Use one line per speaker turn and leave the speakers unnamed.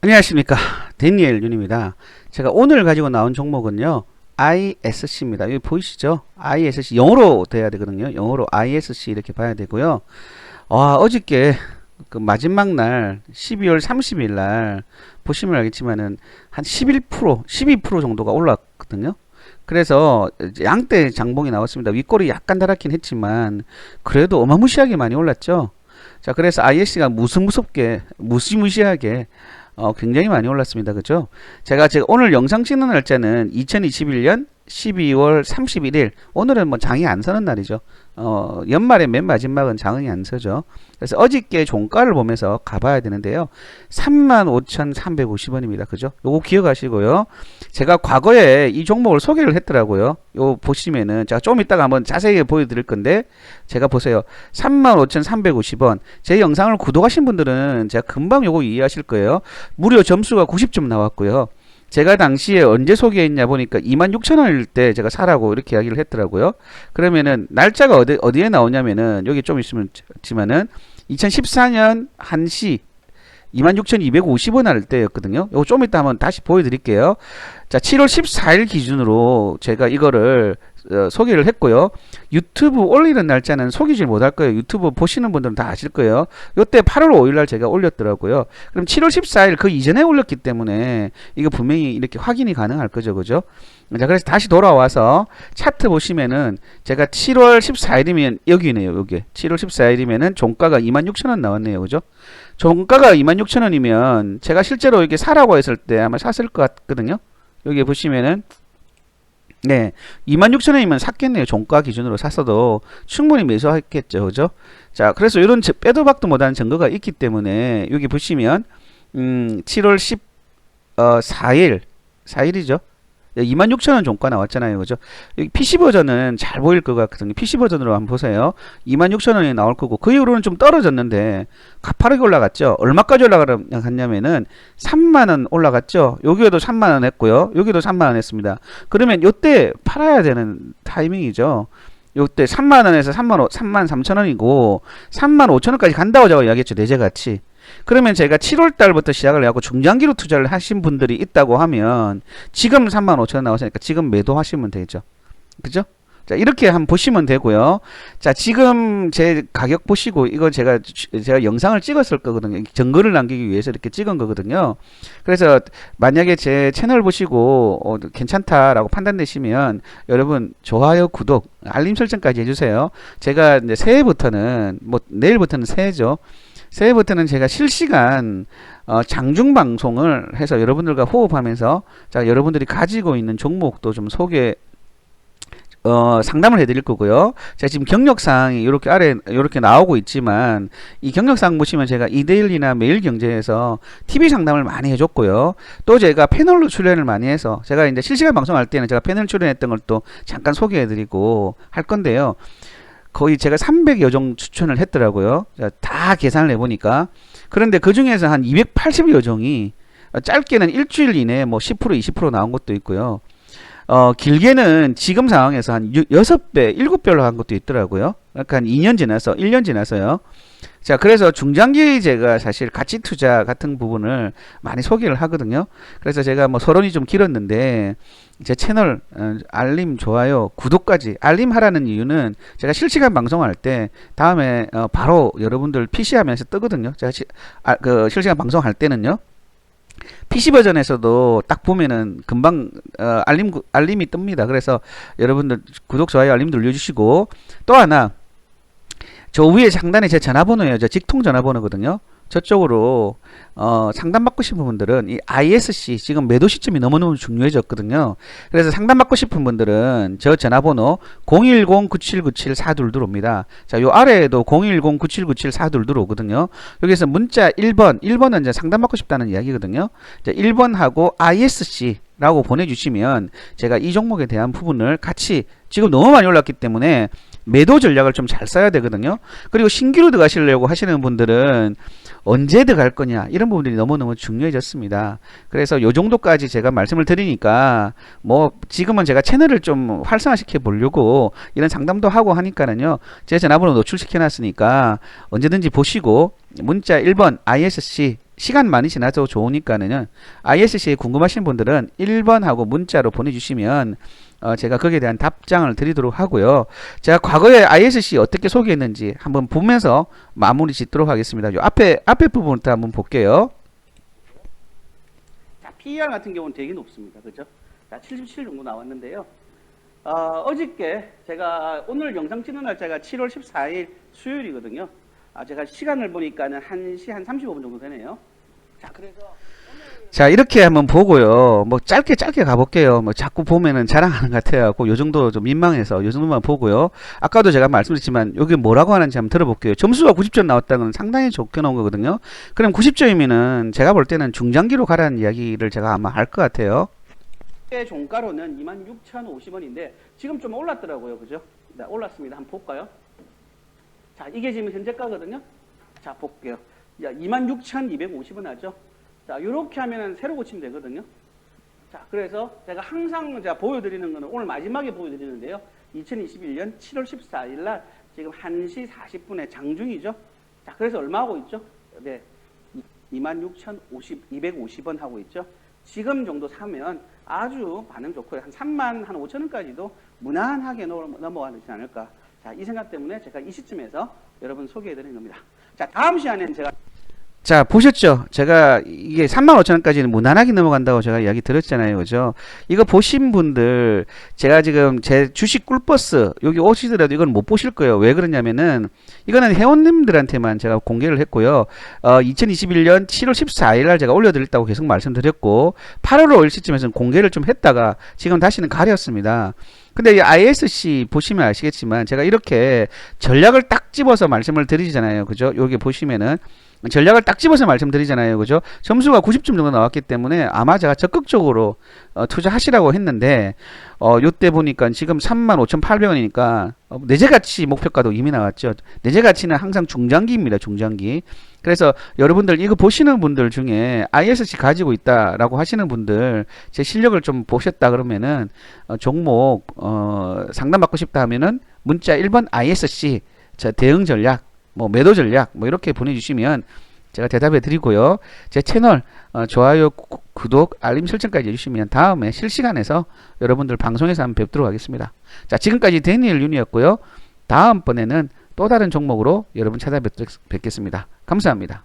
안녕하십니까. 데니엘 윤입니다. 제가 오늘 가지고 나온 종목은요 ISC입니다. 여기 보이시죠? ISC 영어로 돼야 되거든요. 영어로 ISC 이렇게 봐야 되고요. 와 어저께 그 마지막 날 12월 30일 날 보시면 알겠지만은 한 11% 12% 정도가 올랐거든요. 그래서 양대 장봉이 나왔습니다. 윗골이 약간 달았긴 했지만 그래도 어마무시하게 많이 올랐죠? 자 그래서 ISC가 무슨 무섭게 무시무시하게 어, 굉장히 많이 올랐습니다. 그죠? 제가 제가 오늘 영상 찍는 날짜는 2021년 12월 31일. 오늘은 뭐 장이 안 서는 날이죠. 어, 연말의 맨 마지막은 장이 안 서죠. 그래서 어저께 종가를 보면서 가봐야 되는데요. 35,350원입니다. 그죠? 요거 기억하시고요. 제가 과거에 이 종목을 소개를 했더라고요. 요 보시면은 제가 좀 이따가 한번 자세히 보여드릴 건데 제가 보세요. 35,350원. 제 영상을 구독하신 분들은 제가 금방 요거 이해하실 거예요. 무려 점수가 90점 나왔고요. 제가 당시에 언제 소개했냐 보니까 26,000원일 때 제가 사라고 이렇게 이야기를 했더라고요. 그러면은 날짜가 어디 어디에 나오냐면은 여기 좀 있으면 지만은 2014년 1시 26,250원 할 때였거든요. 요거 좀 이따 한번 다시 보여드릴게요. 자, 7월 14일 기준으로 제가 이거를 어, 소개를 했고요. 유튜브 올리는 날짜는 속이질 못할 거예요. 유튜브 보시는 분들은 다 아실 거예요. 요때 8월 5일 날 제가 올렸더라고요. 그럼 7월 14일 그 이전에 올렸기 때문에 이거 분명히 이렇게 확인이 가능할 거죠. 그죠? 자, 그래서 다시 돌아와서 차트 보시면은 제가 7월 14일이면 여기네요. 여기. 7월 14일이면은 종가가 26,000원 나왔네요. 그죠? 종가가 26,000원이면 제가 실제로 이렇게 사라고 했을 때 아마 샀을 것 같거든요. 여기 보시면은 네, 26,000원이면 샀겠네요. 종가 기준으로 샀어도 충분히 매수했겠죠. 그죠? 자, 그래서 이런 제- 빼도 박도 못하는 증거가 있기 때문에 여기 보시면 음, 7월 14일 4일이죠. 26,000원 종가 나왔잖아요. 그죠? PC 버전은 잘 보일 것 같거든요. PC 버전으로 한번 보세요. 26,000원이 나올 거고 그 이후로는 좀 떨어졌는데 가파르게 올라갔죠. 얼마까지 올라갔냐면은 3만 원 올라갔죠. 여기에도 3만 원 했고요. 여기도 3만 원 했습니다. 그러면 요때 팔아야 되는 타이밍이죠. 요때 3만 원에서 3만 5, 3만 3천 원이고 3만 5천 원까지 간다고 제가 이야기했죠. 내재가치. 그러면 제가 7월 달부터 시작을 해갖고 중장기로 투자를 하신 분들이 있다고 하면 지금 3만 5천 원 나왔으니까 지금 매도하시면 되죠. 그죠? 자, 이렇게 한번 보시면 되고요. 자, 지금 제 가격 보시고 이거 제가 제가 영상을 찍었을 거거든요. 증거를 남기기 위해서 이렇게 찍은 거거든요. 그래서 만약에 제 채널 보시고 어, 괜찮다라고 판단되시면 여러분 좋아요, 구독, 알림 설정까지 해 주세요. 제가 이제 새해부터는 뭐 내일부터는 새해죠. 새해부터는 제가 실시간 어, 장중 방송을 해서 여러분들과 호흡하면서 자 여러분들이 가지고 있는 종목도 좀 소개 어, 상담을 해드릴 거고요. 제가 지금 경력사항이 이렇게 아래 이렇게 나오고 있지만 이 경력사항 보시면 제가 이데일리나 매일경제에서 TV 상담을 많이 해줬고요. 또 제가 패널로 출연을 많이 해서 제가 이제 실시간 방송할 때는 제가 패널 출연했던 걸 또 잠깐 소개해드리고 할 건데요. 거의 제가 300여 종 추천을 했더라고요. 자, 다 계산을 해보니까. 그런데 그 중에서 한 280여 종이 짧게는 일주일 이내에 뭐 10% 20% 나온 것도 있고요. 어, 길게는 지금 상황에서 한 6배, 7배로 한 것도 있더라고요. 약간 2년 지나서, 1년 지나서요. 자, 그래서 중장기 제가 사실 가치 투자 같은 부분을 많이 소개를 하거든요. 그래서 제가 뭐 서론이 좀 길었는데, 제 채널, 어, 알림, 좋아요, 구독까지, 알림 하라는 이유는 제가 실시간 방송할 때, 다음에, 어, 바로 여러분들 PC 하면서 뜨거든요. 제가 시, 아, 그 실시간 방송할 때는요. PC 버전에서도 딱 보면은 금방 어, 알림 알림이 뜹니다. 그래서 여러분들 구독 좋아요 알림 눌러주시고 또 하나 저 위에 상단에 제 전화번호예요. 저 직통 전화번호거든요. 저쪽으로 어, 상담받고 싶은 분들은 이 ISC 지금 매도 시점이 너무너무 중요해졌거든요. 그래서 상담받고 싶은 분들은 저 전화번호 010-9797-422옵니다. 자, 요 아래에도 010-9797-422 오거든요. 여기서 문자 1번, 1번은 이제 상담받고 싶다는 이야기거든요. 자, 1번하고 ISC 라고 보내주시면 제가 이 종목에 대한 부분을 같이 지금 너무 많이 올랐기 때문에 매도 전략을 좀 잘 써야 되거든요. 그리고 신규로 들어가시려고 하시는 분들은 언제 들어갈 거냐 이런 부분들이 너무너무 중요해졌습니다. 그래서 요 정도까지 제가 말씀을 드리니까 뭐 지금은 제가 채널을 좀 활성화시켜 보려고 이런 상담도 하고 하니까는요. 제 전화번호 노출시켜 놨으니까 언제든지 보시고 문자 1번 ISC 시간 많이 지나서 좋으니까는 ISC에 궁금하신 분들은 1번하고 문자로 보내주시면 어, 제가 거기에 대한 답장을 드리도록 하고요. 제가 과거에 ISC 어떻게 소개했는지 한번 보면서 마무리 짓도록 하겠습니다. 요 앞에 앞에 부분부터 한번 볼게요.
자, PER 같은 경우는 되게 높습니다. 그죠? 자, 77 정도 나왔는데요. 어, 어저께 제가 오늘 영상 찍는 날짜가 7월 14일 수요일이거든요. 아, 제가 시간을 보니까는 1시 한 35분 정도 되네요. 자, 그래서
자 이렇게 한번 보고요. 뭐 짧게 짧게 가볼게요. 뭐 자꾸 보면은 자랑하는 것 같아갖고 요 정도 좀 민망해서 요 정도만 보고요. 아까도 제가 말씀드렸지만 여기 뭐라고 하는지 한번 들어볼게요. 점수가 90점 나왔다는 건 상당히 좋게 나온 거거든요. 그럼 90점이면은 제가 볼 때는 중장기로 가라는 이야기를 제가 아마 할 것 같아요.
의 종가로는 26,050원인데 지금 좀 올랐더라고요. 그죠? 네, 올랐습니다. 한번 볼까요? 자, 이게 지금 현재가거든요. 자, 볼게요. 야, 26,250원 하죠? 자, 요렇게 하면은 새로 고치면 되거든요. 자, 그래서 제가 항상 제가 보여드리는 거는 오늘 마지막에 보여드리는데요. 2021년 7월 14일 날 지금 1시 40분에 장중이죠. 자, 그래서 얼마 하고 있죠? 네. 26,250원 하고 있죠. 지금 정도 사면 아주 반응 좋고요. 한 3만 한 5천 원까지도 무난하게 넘- 넘어가지 않을까. 자, 이 생각 때문에 제가 이 시점에서 여러분 소개해 드리는 겁니다. 자, 다음 시간에는 제가
자 보셨죠? 제가 이게 35,000원까지는 무난하게 넘어간다고 제가 이야기 들었잖아요. 그죠? 이거 보신 분들 제가 지금 제 주식 꿀버스 여기 오시더라도 이건 못 보실 거예요. 왜 그러냐면은 이거는 회원님들한테만 제가 공개를 했고요. 어, 2021년 7월 14일 날 제가 올려드렸다고 계속 말씀드렸고 8월 5일 시점에서는 공개를 좀 했다가 지금 다시는 가렸습니다. 근데 이 ISC 보시면 아시겠지만 제가 이렇게 전략을 딱 집어서 말씀을 드리잖아요. 그죠? 여기 보시면은 전략을 딱 집어서 말씀드리잖아요. 그죠? 점수가 90점 정도 나왔기 때문에 아마 제가 적극적으로 어, 투자하시라고 했는데 어, 요때 보니까 지금 35,800원이니까 어, 내재 가치 목표가도 이미 나왔죠. 내재 가치는 항상 중장기입니다. 중장기. 그래서 여러분들 이거 보시는 분들 중에 ISC 가지고 있다라고 하시는 분들 제 실력을 좀 보셨다 그러면은 어, 종목 어, 상담 받고 싶다 하면은 문자 1번 ISC 자 대응 전략 뭐 매도 전략 뭐 이렇게 보내주시면 제가 대답해 드리고요. 제 채널 어, 좋아요, 구- 구독, 알림 설정까지 해주시면 다음에 실시간에서 여러분들 방송에서 한번 뵙도록 하겠습니다. 자 지금까지 데니엘 윤이었고요. 다음번에는 또 다른 종목으로 여러분 찾아뵙겠습니다. 감사합니다.